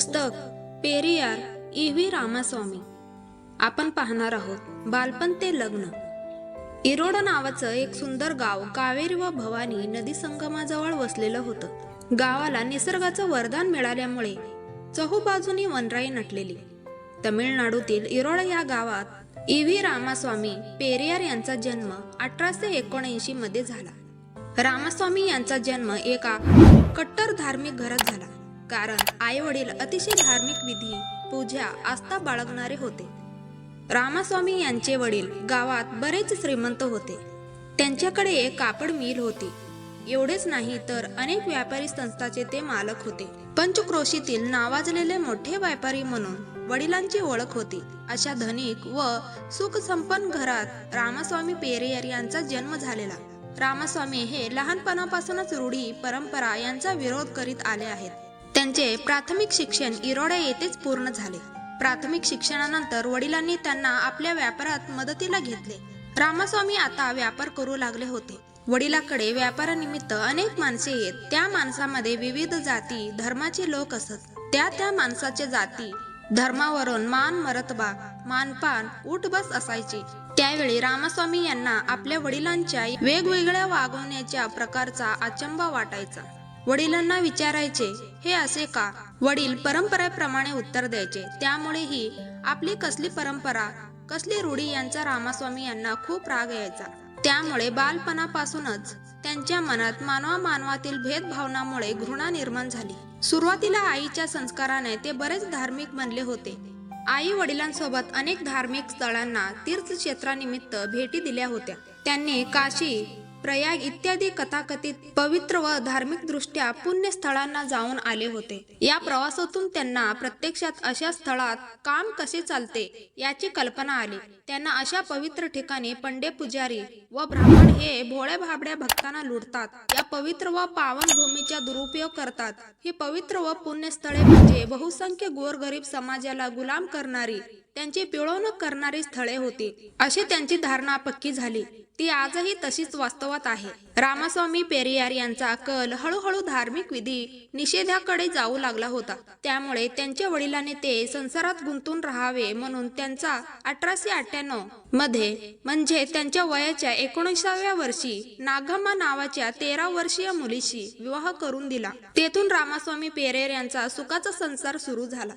पुस्तक Periyar E V Ramaswamy. आपण पाहणार आहोत बालपण ते लग्न. इरोड नावाचं एक सुंदर गाव कावेरी व भवानी नदी संगमाजवळ वसलेलं होतं. गावाला निसर्गाचं वरदान मिळाल्यामुळे चहूबाजूनी वनराई नटलेली. तमिळनाडूतील इरोड या गावात ई व्ही रामास्वामी पेरियार यांचा जन्म अठराशे एकोणऐंशी मध्ये झाला. रामास्वामी यांचा जन्म एका कट्टर धार्मिक घरात झाला. कारण आई वडील अतिशय धार्मिक विधी पूजा आस्था बाळगणारे होते. रामास्वामी यांचे वडील गावात बरेच श्रीमंत होते. त्यांच्याकडे एक कापड मिल होती. एवढेच नाही तर अनेक व्यापारी संस्थाचे ते मालक होते. पंचक्रोशीतील नावाजलेले मोठे व्यापारी म्हणून वडिलांची ओळख होती. अशा धनिक व सुखसंपन्न घरात रामास्वामी पेरियर यांचा जन्म झालेला. रामास्वामी हे लहानपणापासूनच रूढी परंपरा यांचा विरोध करीत आले आहेत. त्यांचे प्राथमिक शिक्षण इरोडा येथेच पूर्ण झाले. प्राथमिक शिक्षणानंतर वडिलांनी त्यांना आपल्या व्यापारात मदतीला घेतले. रामास्वामी आता व्यापार करू लागले होते. वडिलाकडे व्यापारानिमित्त अनेक माणसे येत त्या माणसामध्ये विविध जाती धर्माचे लोक असत. त्या त्या माणसाचे जाती धर्मावरून मान मरतबा मानपान उठबस असायची. त्यावेळी रामास्वामी यांना आपल्या वडिलांच्या वेगवेगळ्या वागवण्याच्या प्रकारचा अचंबा वाटायचा. वडिलांना विचारायचे हे असे का? वडील परंपरेप्रमाणे उत्तर द्यायचे. त्यामुळे ही आपली कसली परंपरा कसली रूढी यांचा रामास्वामी यांना खूप राग यायचा. त्यामुळे बालपणापासूनच त्यांच्या मनात मानवा मानवातील भेदभावनामुळे घृणा निर्माण झाली. सुरुवातीला आईच्या संस्काराने ते बरेच धार्मिक बनले होते. आई वडिलांसोबत अनेक धार्मिक स्थळांना तीर्थक्षेत्रानिमित्त भेटी दिल्या होत्या. त्यांनी काशी प्रयाग इत्यादी कथाकथित पवित्र व धार्मिक दृष्ट्या पुण्य स्थळांना जाऊन आले होते. या प्रवासातून त्यांना प्रत्यक्षात अशा स्थळात काम कसे चालते याची कल्पना आली. त्यांना अशा पवित्र ठिकाणी पंडे पुजारी व ब्राह्मण हे भोळ्या भाबड्या भक्तांना लुटतात. या पवित्र व पावन भूमीचा दुरुपयोग करतात. ही पवित्र व पुण्यस्थळे म्हणजे बहुसंख्य गोरगरीब समाजाला गुलाम करणारी त्यांची पिळवणूक करणारी स्थळे होती. अशी त्यांची धारणा पक्की झाली. ती आजही तशीच वास्तवात आहे. रामास्वामी पेरियार यांचा कल हळूहळू धार्मिक विधी निषेधाकडे जाऊ लागला होता. त्यामुळे त्यांच्या वडिलांनी ते संसारात गुंतून राहावे म्हणून त्यांचा अठराशे अठ्ठ्याण्णवमध्ये म्हणजे त्यांच्या वयाच्या एकोणीसाव्या वर्षी नागम्मा नावाच्या तेरा वर्षीय मुलीशी विवाह करून दिला. तेथून रामास्वामी पेरेर यांचा सुखाचा संसार सुरू झाला.